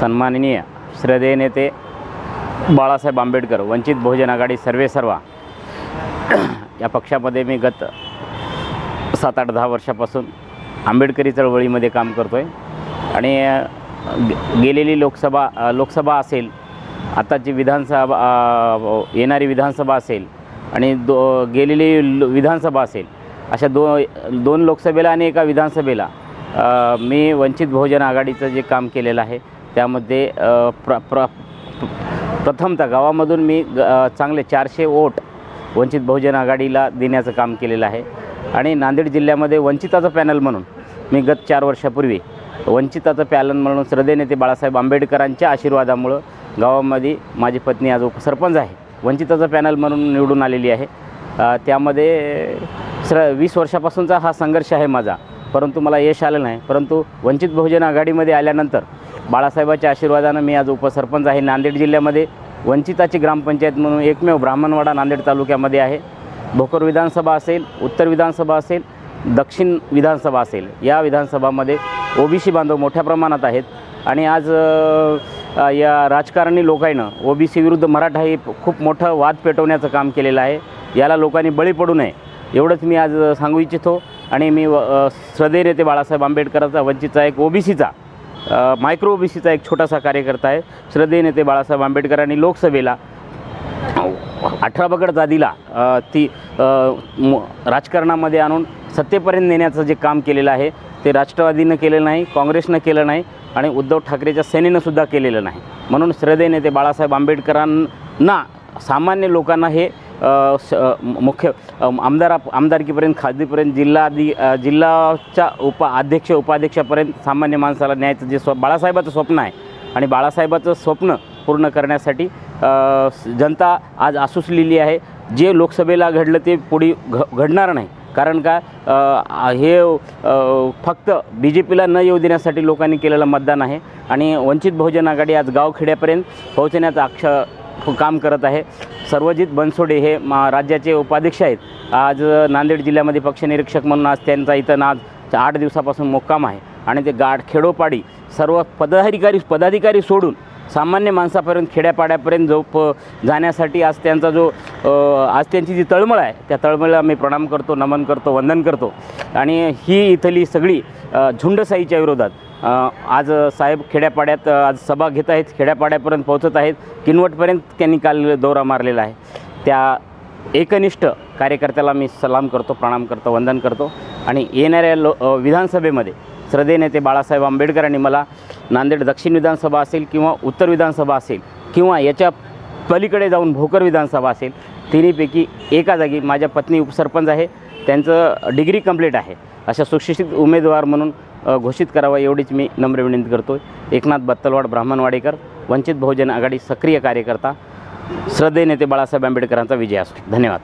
सन्माननीय श्रद्धेय नेते बाळासाहेब आंबेडकर वंचित बहुजन आघाडी सर्वे सर्वा. या पक्षामध्ये मी गत सात आठ दहा वर्षापासून आंबेडकरी चळवळीमध्ये काम करतो आहे आणि गे- गेलेली लोकसभा लोकसभा असेल आताची विधानसभा येणारी विधानसभा असेल आणि दो गेलेली विधानसभा असेल अशा दो दोन लोकसभेला आणि एका विधानसभेला मी वंचित बहुजन आघाडीचं जे काम केलेलं आहे त्यामध्ये प्र प्र प्रथमतः गावामधून मी ग चांगले चारशे वोट वंचित बहुजन आघाडीला देण्याचं काम केलेलं आहे. आणि नांदेड जिल्ह्यामध्ये वंचिताचं पॅनल म्हणून मी गत चार वर्षापूर्वी वंचिताचं पॅनल म्हणून श्रद्धे नेते बाळासाहेब आंबेडकरांच्या आशीर्वादामुळं गावामध्ये माझी पत्नी आज सरपंच आहे. वंचिताचं पॅनल म्हणून निवडून आलेली आहे. त्यामध्ये श्र वीस वर्षापासूनचा हा संघर्ष आहे माझा. परंतु मला यश आलं नाही. परंतु वंचित बहुजन आघाडीमध्ये आल्यानंतर बाळासाहेबाच्या आशीर्वादानं मी आज उपसरपंच आहे. नांदेड जिल्ह्यामध्ये वंचिताची ग्रामपंचायत म्हणून एकमेव ब्राह्मणवाडा नांदेड तालुक्यामध्ये आहे. भोकर विधानसभा असेल उत्तर विधानसभा असेल दक्षिण विधानसभा असेल या विधानसभामध्ये ओबीसी बांधव मोठ्या प्रमाणात आहेत. आणि आज या राजकारणी लोकांनं ओबीसी विरुद्ध मराठा हे खूप मोठं वाद पेटवण्याचं काम केलेलं आहे. याला लोकांनी बळी पडू नये एवढंच मी आज सांगू इच्छितो. आणि मी व- ते बाळासाहेब आंबेडकरांचा वंचितचा एक ओबीसीचा मायक्रो ओबीसीचा एक छोटासा कार्यकर्ता आहे. श्रद्धेय नेते बाळासाहेब आंबेडकरांनी लोकसभेला अठरा बगड जादीला ती राजकारणामध्ये आणून सत्तेपर्यंत नेण्याचं जे काम केलेलं आहे ते राष्ट्रवादीनं केलेलं नाही काँग्रेसनं केलं नाही आणि उद्धव ठाकरेच्या सेनेनं सुद्धा केलेलं नाही. म्हणून श्रद्धेय नेते बाळासाहेब आंबेडकरांना सामान्य लोकांना हे मुख्य आमदार आमदारकीपर्यंत खासदीपर्यंत जिल्हाधी जिल्हाच्या उपा अध्यक्ष उपाध्यक्षापर्यंत सामान्य माणसाला न्यायचं जे स्व बाळासाहेबाचं स्वप्न आहे. आणि बाळासाहेबाचं स्वप्न पूर्ण करण्यासाठी जनता आज आसुसलेली आहे. जे लोकसभेला घडलं ते पुढे घ घडणार नाही. कारण का आ- हे फक्त बी जे पीला न येऊ देण्यासाठी लोकांनी केलेलं मतदान आहे. आणि वंचित बहुजन आघाडी आज गावखेड्यापर्यंत पोहोचण्याचा अक्ष काम करत आहे. सर्वजित बनसोडे हे मा राज्याचे उपाध्यक्ष आहेत. आज नांदेड जिल्ह्यामध्ये पक्षनिरीक्षक म्हणून आज त्यांचा इथं आज आठ दिवसापासून मुक्काम आहे. आणि ते गाठ खेडोपाडी सर्व पदाधिकारी पदाधिकारी सोडून सामान्य माणसापर्यंत खेड्यापाड्यापर्यंत जो प जाण्यासाठी आज त्यांचा जो आज त्यांची जी तळमळ आहे त्या तळमळीला मी प्रणाम करतो नमन करतो वंदन करतो. आणि ही इथली सगळी झुंडसाईच्या विरोधात आज साहेब खेड्यापाड्यात आज सभा घेत आहेत खेड्यापाड्यापर्यंत पोहोचत आहेत. किनवटपर्यंत त्यांनी काल दौरा मारलेला आहे. त्या एकनिष्ठ कार्यकर्त्याला मी सलाम करतो प्रणाम करतो वंदन करतो. आणि येणाऱ्या लो विधानसभेमध्ये श्रद्धेय नेते बाळासाहेब आंबेडकरांनी मला नांदेड दक्षिण विधानसभा असेल किंवा उत्तर विधानसभा असेल किंवा याच्या पलीकडे जाऊन भोकर विधानसभा असेल तिन्हीपैकी एका जागी माझ्या पत्नी उपसरपंच आहे. त्यांचं डिग्री कंप्लीट आहे. अशा सुशिक्षित उमेदवार म्हणून घोषित करावा एवढीच मी नम्र विनंती करतो एकनाथ बत्तलवाड ब्राह्मणवाडेकर वंचित बहुजन आघाडी सक्रिय कार्यकर्ता श्रद्धेय नेते बाळासाहेब आंबेडकरांचा विजय असतो धन्यवाद.